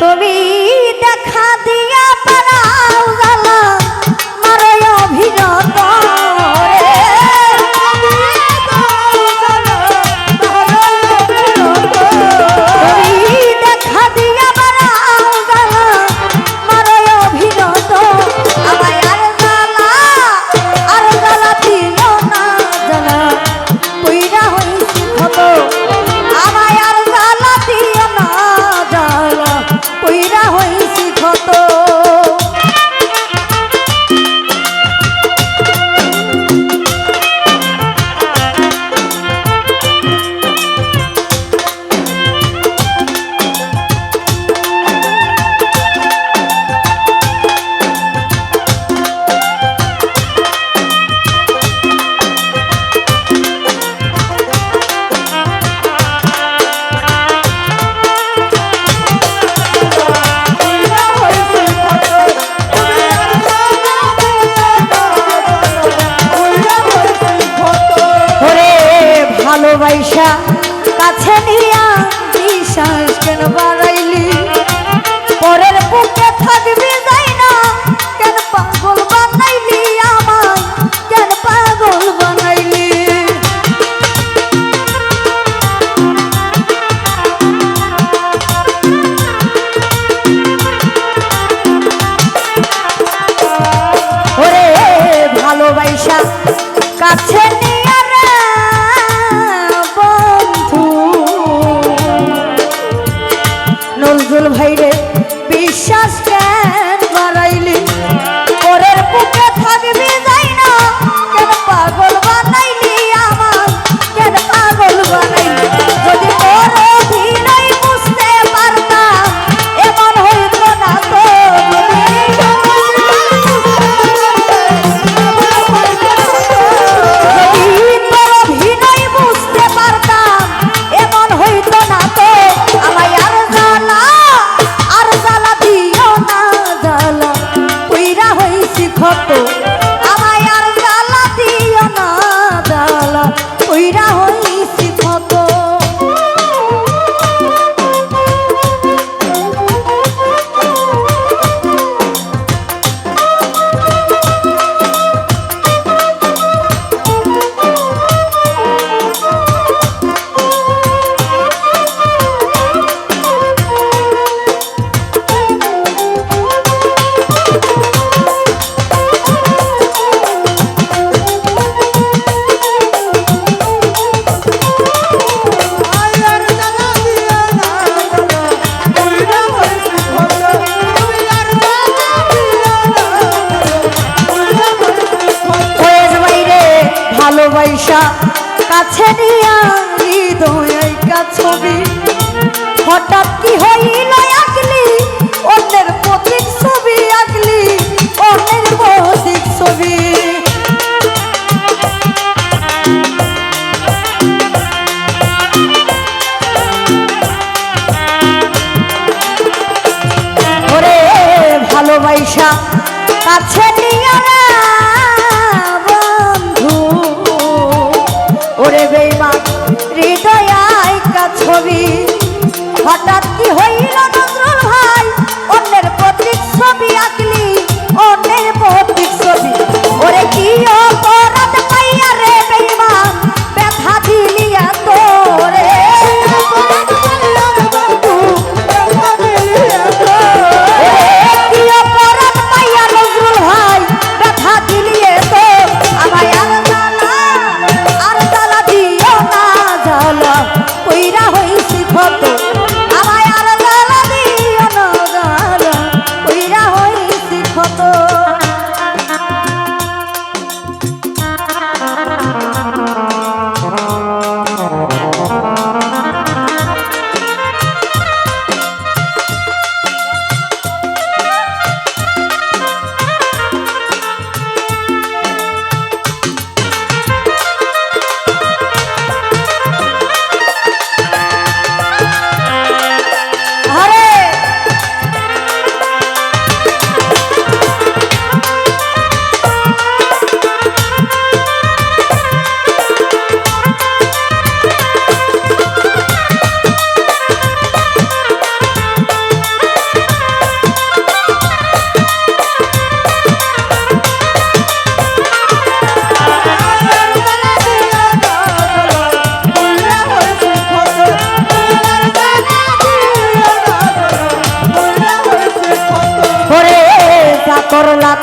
তুমি দেখা দি ভালোবাসা কাছে নিয়া বিশ্বাস কেন বাড়াইলি? পরের বুকে থাকবি যাই না, কেন পাগল বানাইলি আমার কেন পাগল বানাইলি? ওরে ভালোবাসা কাছে Santo. ভাঙা ছবি। হঠাৎ কি হইল আঁকলি অন্যের পথিক ছবি আঁকলি অন্যের পথিক ছবি। ওরে ভালোবাসা, কাছে বন্ধু। ওরে বেমা হৃদয়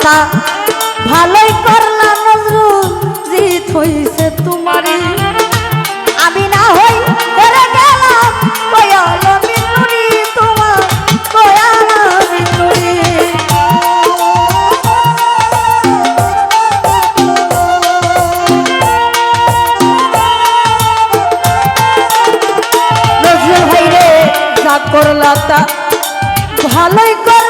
তা ভালোই করলা নজরুল, জিত হইছে তোমারই। আমি না হই করে গেলাম, কয়াল মিনুরি তোমার, কয়াল মিনুরি। নজরুল ভাই রে যা করলা তা ভালোই করলা রে